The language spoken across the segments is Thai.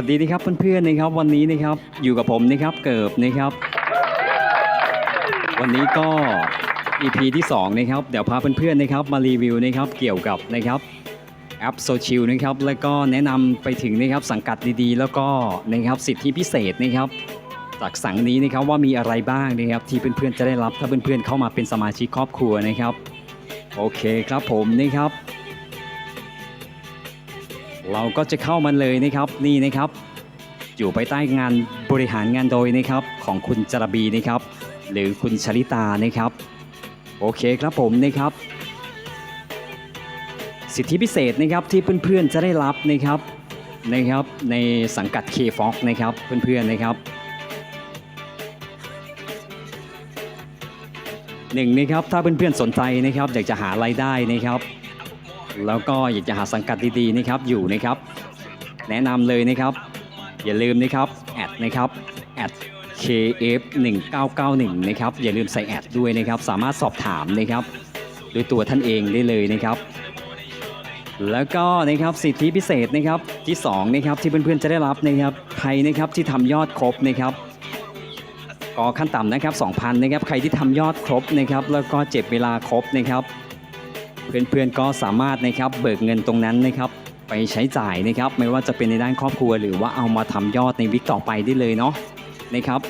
สวัสดีนะครับเพื่อนๆนะครับวันนี้นะครับอยู่กับผมนะครับเกิบนะครับ วันนี้ก็ EP ที่2นะครับเดี๋ยวพาเพื่อนๆนะครับมารีวิวนะครับเกี่ยวกับนะครับแอปโซชิลนะครับแล้วก็แนะนำไปถึงนะครับสังกัดดีๆ แล้วก็นะครับสิทธิพิเศษนะครับจากสังนี้นะครับว่ามีอะไรบ้างนะครับที่เพื่อนๆจะได้รับถ้าเพื่อนๆเข้ามาเป็นสมาชิกครอบครัวนะครับโอเคครับผมนะครับ เราก็จะเข้ามันเลยนะครับนี่นะครับ อยู่ภายใต้งานบริหารงานโดยนะครับของคุณจรบีนะครับ หรือคุณชลิตานะครับ โอเคครับผมนะครับ สิทธิพิเศษนะครับที่เพื่อนๆจะได้รับนะครับนะครับในสังกัด k f o x นะครับเพื่อนๆนะครับหนึ่งนะครับถ้าเพื่อนๆสนใจนะครับอยากจะหารายได้นะครับ แล้วก็อยากจะหาสังกัดดีๆนะครับอยู่นะครับ แนะนำเลยนะครับ อย่าลืมนะครับแอดนะครับแอด KF 1991นะครับอย่าลืมใส่แอดด้วยนะครับ สามารถสอบถามนะครับด้วยตัวท่านเองได้เลยนะครับ แล้วก็นะครับสิทธิพิเศษนะครับที่2นะครับที่เพื่อนๆจะได้รับนะครับใครนะครับที่ทำยอดครบนะครับก็ขั้นต่ำนะครับ2,000นะครับใครที่ทำยอดครบนะครับแล้วก็เจ็บเวลาครบนะครับ เพื่อนๆก็สามารถนะครับเบิกเงินตรงนั้นนะครับไปใช้จ่ายนะครับไม่ว่าจะเป็นในด้านครอบครัว หรือว่าเอามาทำยอดในวิกต่อไปได้เลยเนาะนะครับ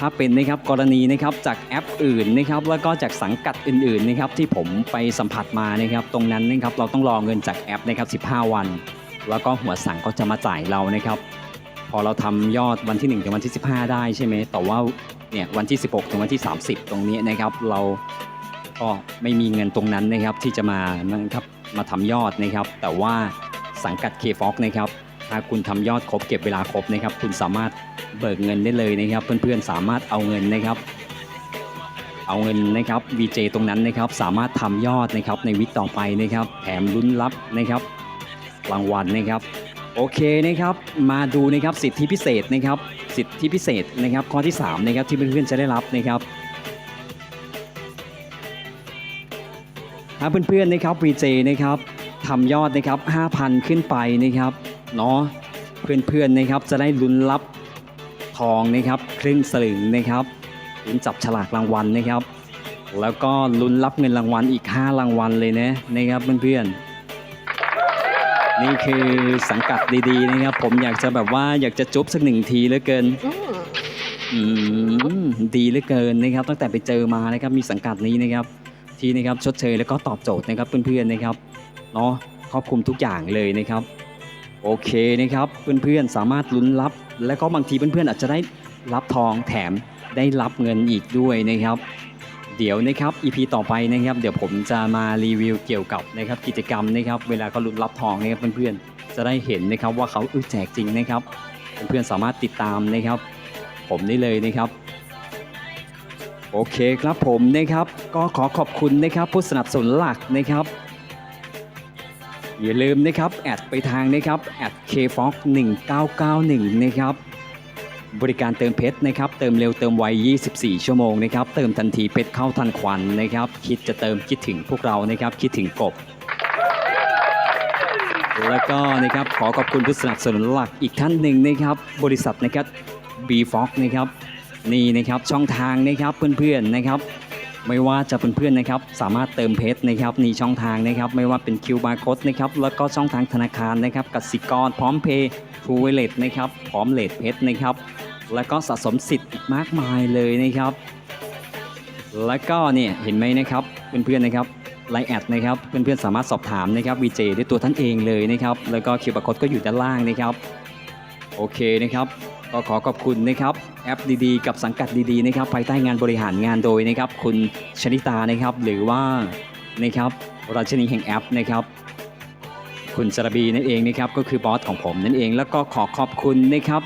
ถ้าเป็นนะครับกรณีนะครับจากแอปอื่นนะครับแล้วก็จากสังกัดอื่นๆนะครับที่ผมไปสัมผัสมานะครับตรงนั้นนะครับเราต้องรอเงินจากแอปนะครับ15 วัน แล้วก็หัวสั่งก็จะมาจ่ายเรานะครับพอเราทำยอดวันที่ 1 ถึงวันที่ 15 ได้ใช่ไหมแต่ว่าเนี่ยวันที่ 16 ถึงวันที่ 30 ตรงนี้นะครับเรา ก็ไม่มีเงินตรงนั้นนะครับที่จะมานะครับมาทำยอดนะครับ แต่ว่าสังกัด k f o x นะครับถ้าคุณทำยอดครบเก็บเวลาครบนะครับ คุณสามารถเบิกเงินได้เลยนะครับ เพื่อนๆสามารถเอาเงินนะครับ เอาเงินนะครับ VJ ตรงนั้นนะครับ สามารถทำยอดนะครับในวิกต่อไปนะครับ แถมลุ้นรับนะครับรางวัลนะครับ โอเคนะครับ มาดูนะครับสิทธิพิเศษนะครับ สิทธิพิเศษนะครับ ข้อที่3นะครับที่เพื่อนๆจะได้รับนะครับ ถ้าเพื่อนๆนะครับ VJ นะครับทำยอดนะครับ 5,000 ขึ้นไปนะครับเนาะเพื่อนๆนะครับจะได้ลุ้นรับทองนะครับครึ่งสลึงนะครับลุ้นจับฉลากรางวัลนะครับ แล้วก็ลุ้นรับเงินรางวัลอีก 5 รางวัลเลยนะนะครับเพื่อนๆนี่คือสังกัดดีๆนะครับ ผมอยากจะแบบว่าอยากจะจุ๊บสักหนึ่งทีเหลือเกินอืมอืมดีเหลือเกินนะครับ ตั้งแต่ไปเจอมานะครับมีสังกัดนี้นะครับ ที่นะครับชดเชยแล้วก็ตอบโจทย์นะครับเพื่อนๆนะครับเนาะครอบคลุมทุกอย่างเลยนะครับ โอเคนะครับเพื่อนๆสามารถลุ้นรับ และก็บางทีเพื่อนๆอาจจะได้รับทองแถมได้รับเงินอีกด้วยนะครับ เดี๋ยวนะครับ EP ต่อไปนะครับ เดี๋ยวผมจะมารีวิวเกี่ยวกับนะครับกิจกรรมนะครับ เวลาเขาลุ้นรับทองนะครับเพื่อนๆจะได้เห็นนะครับว่าเขาอึแจกจริงนะครับ เพื่อนๆสามารถติดตามนะครับ ผมได้เลยนะครับ โอเคครับผมนะครับก็ขอขอบคุณนะครับผู้สนับสนุนหลักนะครับ อย่าลืมนะครับแอดไปทางนะครับแอด kfox 1991นะครับบริการเติมเพชรนะครับเติมเร็วเติมไว 24 ชั่วโมงนะครับเติมทันทีเพชรเข้าทันควันนะครับคิดจะเติมคิดถึงพวกเรานะครับคิดถึงกบ แล้วก็นะครับขอขอบคุณผู้สนับสนุนหลักอีกท่านหนึ่งนะครับบริษัทนะครับ b f o x นะครับ นี่นะครับช่องทางนะครับเพื่อนๆนะครับ ไม่ว่าจะเพื่อนๆนะครับ สามารถเติมเพชรนะครับนี่ช่องทางนะครับ ไม่ว่าเป็น QR Code นะครับแล้วก็ช่องทางธนาคารนะครับกสิกรพร้อมเพย์ทูเวเลตนะครับพร้อมเลทเพชรนะครับ แล้วก็สะสมสิทธิ์อีกมากมายเลยนะครับ แล้วก็เนี่ยเห็นไหมนะครับเพื่อนๆนะครับไลน์แอดนะครับเพื่อนๆสามารถสอบถามนะครับ VJ ด้วยตัวท่านเองเลยนะครับ แล้วก็ Q Bar Code ก็อยู่ด้านล่างนะครับ โอเคนะครับ ก็ขอขอบคุณนะครับแอปดีๆ กับสังกัดดีๆนะครับภายใต้งานบริหารงานโดยนะครับ คุณชนิตานะครับ หรือว่านะครับราชนีแห่งแอปนะครับ คุณจรบีนั่นเองนะครับก็คือบอสของผมนั่นเอง แล้วก็ขอขอบคุณนะครับ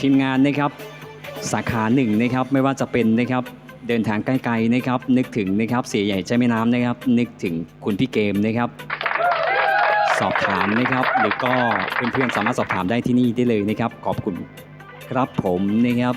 ทีมงานนะครับสาขาหนึ่งนะครับไม่ว่าจะเป็นนะครับเดินทางไกลๆนะครับ นึกถึงนะครับเสียใหญ่ใจแม่น้ำนะครับ นึกถึงคุณพี่เกมนะครับ สอบถามนะครับ หรือก็เพื่อนๆสามารถสอบถามได้ที่นี่ได้เลยนะครับ ขอบคุณครับผมนะครับ